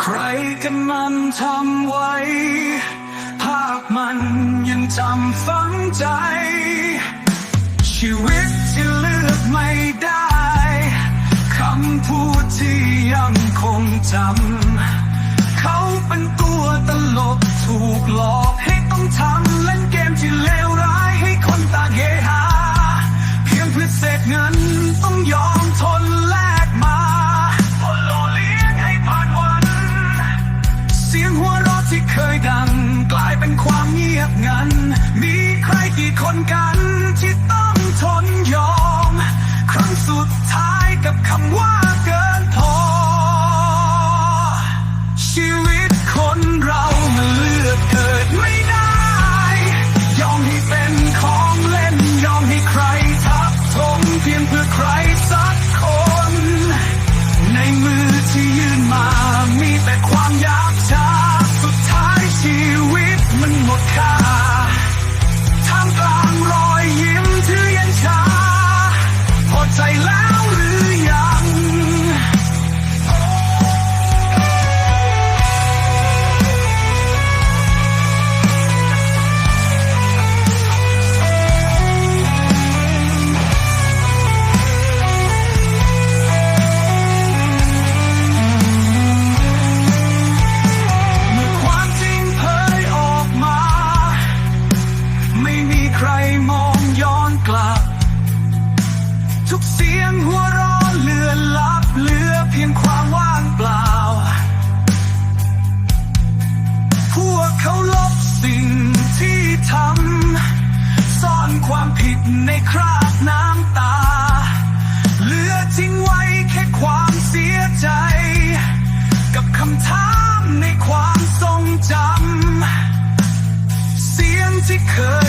ใครกันมันทำไว้ ภาพมันยังจำฝังใจ ชีวิตที่เลือกไม่ได้ คำพูดที่ยังคงจำ เขาเป็นตัวตลกถูกหลอกให้ต้องทำเล่นเกมที่เลว เสียงหัวเราะที่เคยดัง กลายเป็นความเงียบงัน มีใครกี่คนกันที่ต้องทนยอม ครั้งสุดท้ายกับคำว่าเกินพอ ชีวิตคนเรามันเลือกเกิดไม่ได้ ยอมให้เป็นของเล่น ยอมให้ใครทับทมเพียงเพื่อใครสัก สี